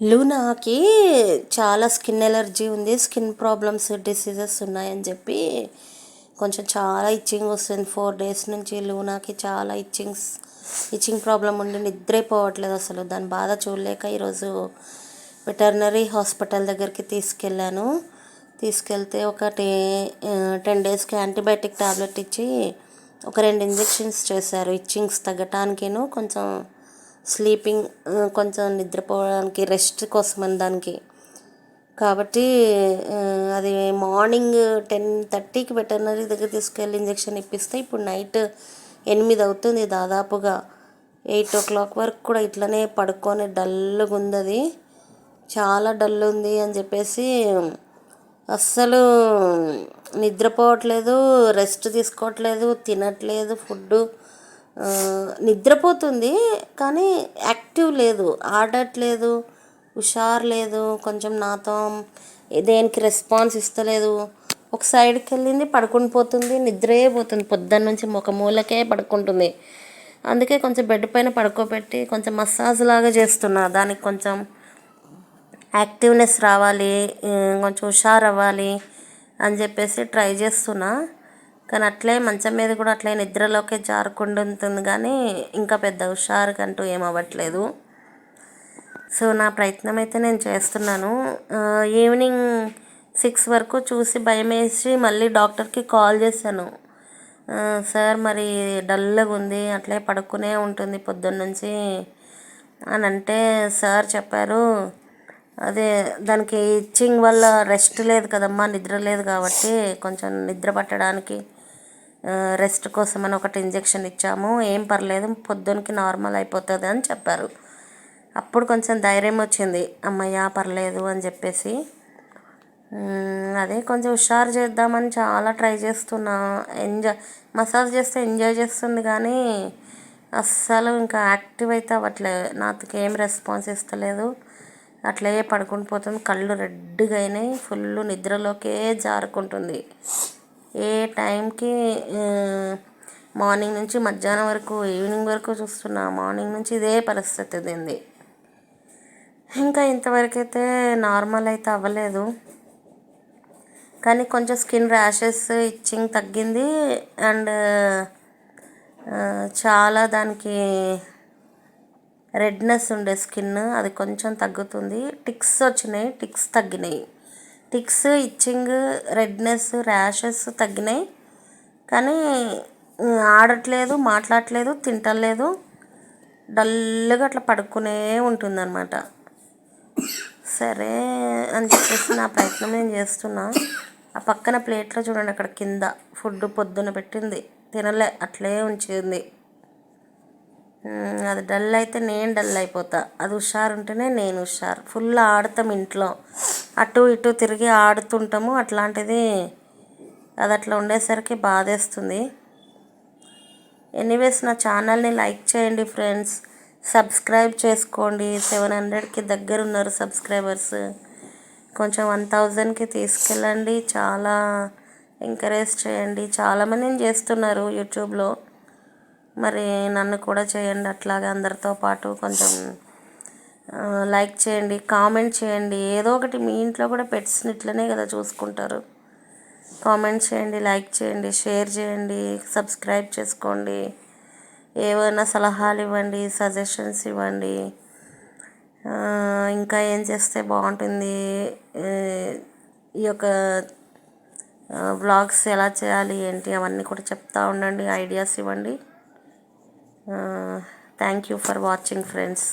లూనాకి చాలా skin allergy ఉంది skin problems diseases ఉన్నాయని చెప్పి కొంచెం చాలా ఇచ్చింగ్ వస్తుంది. ఫోర్ డేస్ నుంచి లూనాకి చాలా ఇచ్చింగ్స్ ఇచ్చింగ్ ప్రాబ్లం ఉండి నిద్రైపోవట్లేదు అసలు. దాని బాధ చూడలేక ఈరోజు వెటర్నరీ హాస్పిటల్ దగ్గరికి తీసుకెళ్ళాను. తీసుకెళ్తే ఒక టే టెన్ డేస్కి యాంటీబయాటిక్ టాబ్లెట్ ఇచ్చి ఒక రెండు ఇంజెక్షన్స్ చేశారు. ఇచ్చింగ్స్ తగ్గటానికేను కొంచెం స్లీపింగ్ కొంచెం నిద్రపోవడానికి రెస్ట్ కోసం అని దానికి. కాబట్టి అది మార్నింగ్ టెన్ థర్టీకి వెటర్నరీ దగ్గర తీసుకెళ్ళి ఇంజెక్షన్ ఇప్పిస్తే ఇప్పుడు నైట్ ఎనిమిది అవుతుంది దాదాపుగా. ఎయిట్ ఓ క్లాక్ వరకు కూడా ఇట్లనే పడుకొని డల్గా ఉంది అది చాలా డల్ ఉంది అని చెప్పేసి అస్సలు నిద్రపోవట్లేదు రెస్ట్ తీసుకోవట్లేదు తినట్లేదు ఫుడ్డు నిద్రపోతుంది కానీ యాక్టివ్ లేదు. ఆడట్లేదు హుషారు లేదు కొంచెం నాతో దేనికి రెస్పాన్స్ ఇస్తలేదు. ఒక సైడ్కి వెళ్ళింది పడుకుని పోతుంది నిద్రే పోతుంది. పొద్దున్న నుంచి ఒక మూలకే పడుకుంటుంది. అందుకే కొంచెం బెడ్ పైన పడుకోబెట్టి కొంచెం మసాజ్ లాగా చేస్తున్నా. దానికి కొంచెం యాక్టివ్నెస్ రావాలి కొంచెం హుషారు అవ్వాలి అని చెప్పేసి ట్రై చేస్తున్నా. కానీ అట్లే మంచం మీద కూడా అట్లే నిద్రలోకే జారుకుండా ఉంటుంది కానీ ఇంకా పెద్ద హుషారుకంటూ ఏమవ్వట్లేదు సో నా ప్రయత్నం అయితే నేను చేస్తున్నాను. ఈవినింగ్ సిక్స్ వరకు చూసి భయం వేసి మళ్ళీ డాక్టర్కి కాల్ చేశాను. సార్ మరి డల్గా ఉంది అట్లే పడుకునే ఉంటుంది పొద్దున్న నుంచి అని అంటే సార్ చెప్పారు అదే దానికి ఇచ్చింగ్ వల్ల రెస్ట్ లేదు కదమ్మా నిద్ర లేదు కాబట్టి కొంచెం నిద్ర పట్టడానికి రెస్ట్ కోసం అని ఒకటి ఇంజెక్షన్ ఇచ్చాము. ఏం పర్లేదు పొద్దునకి నార్మల్ అయిపోతుంది అని చెప్పారు. అప్పుడు కొంచెం ధైర్యం వచ్చింది. అమ్మయ్య పర్లేదు అని చెప్పేసి. అదే కొంచెం హుషారు చేద్దామని చాలా ట్రై చేస్తున్నా. ఎంజాయ్ మసాజ్ చేస్తే ఎంజాయ్ చేస్తుంది కానీ అస్సలు ఇంకా యాక్టివ్ అయితే అవ్వట్లేదు. నాకు ఏం రెస్పాన్స్ ఇస్తలేదు. అట్లే పడుకుని పోతుంది. కళ్ళు రెడ్గా అయినాయి. ఫుల్ నిద్రలోకే జారుకుంటుంది. ఏ టైంకి మార్నింగ్ నుంచి మధ్యాహ్నం వరకు ఈవినింగ్ వరకు చూస్తున్నా. మార్నింగ్ నుంచి ఇదే పరిస్థితి ఉంది. ఇంకా ఇంతవరకు అయితే నార్మల్ అయితే అవ్వలేదు. కానీ కొంచెం స్కిన్ ర్యాషెస్ ఇచ్చింగ్ తగ్గింది. అండ్ చాలా దానికి రెడ్నెస్ ఉండే స్కిన్. అది కొంచెం తగ్గుతుంది. టిక్స్ వచ్చినాయి. టిక్స్ తగ్గినాయి. టిక్స్ ఇచ్చింగ్ రెడ్నెస్ ర్యాషెస్ తగ్గినాయి. కానీ ఆడట్లేదు మాట్లాడట్లేదు తింటలేదు. డల్గా అట్లా పడుకునే ఉంటుందన్నమాట. సరే అని చెప్పేసి నా ప్రయత్నం నేను చేస్తున్నా. ఆ పక్కన ప్లేట్లో చూడండి అక్కడ కింద ఫుడ్ పొద్దున పెట్టింది. తినలే అట్లే ఉంచింది. అది డల్ అయితే నేను డల్ అయిపోతా. అది హుషారు ఉంటేనే నేను హుషారు. ఫుల్ ఆడతాం ఇంట్లో. అటు ఇటు తిరిగి ఆడుతుంటాము. అట్లాంటిది అది అట్లా ఉండేసరికి బాధేస్తుంది. ఎనీవేస్ నా ఛానల్ని లైక్ చేయండి ఫ్రెండ్స్. సబ్స్క్రైబ్ చేసుకోండి. సెవెన్ హండ్రెడ్కి దగ్గర ఉన్నారు సబ్స్క్రైబర్స్. కొంచెం వన్ థౌజండ్కి తీసుకెళ్ళండి. చాలా ఎంకరేజ్ చేయండి. చాలామందిని చేస్తున్నారు యూట్యూబ్లో. మరి నన్ను కూడా చేయండి అట్లాగే అందరితో పాటు. కొంచెం లైక్ చేయండి కామెంట్ చేయండి. ఏదో ఒకటి మీ ఇంట్లో కూడా పెట్స్ని ఇట్లనే కదా చూసుకుంటారు. కామెంట్ చేయండి లైక్ చేయండి షేర్ చేయండి సబ్స్క్రైబ్ చేసుకోండి. ఏమైనా సలహాలు ఇవ్వండి సజెషన్స్ ఇవ్వండి. ఇంకా ఏం చేస్తే బాగుంటుంది? ఈ యొక్క వ్లాగ్స్ ఎలా చేయాలి ఏంటి అవన్నీ కూడా చెప్తా ఉండండి ఐడియాస్ ఇవ్వండి. Thank you for watching friends.